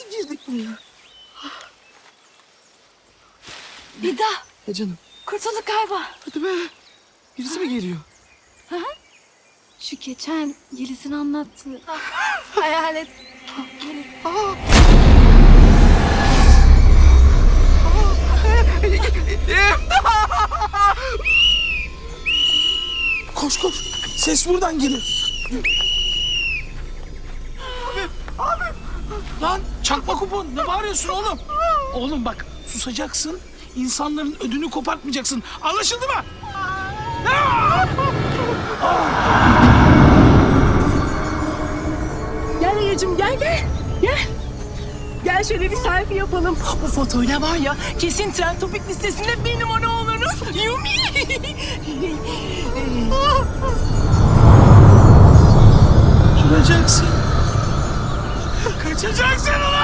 Nasıl girdik buraya? Vida, Ya canım kurtulduk galiba. hadi be. Birisi mi geliyor? Şu geçen Yeliz'in anlattığı hayalet. Aa! koş koş. Ses buradan geliyor. Abi, abi. Lan çakma kupon ne bağırıyorsun oğlum? Oğlum bak susacaksın. insanların ödünü kopartmayacaksın. Anlaşıldı mı? Gel Ayacım gel gel. Gel. Gel şöyle bir selfie yapalım. Bu fotoğraf var ya kesin trend topik listesinde bir numara oluruz. Yumi. Duracaksın. Kaçacaksın ulan.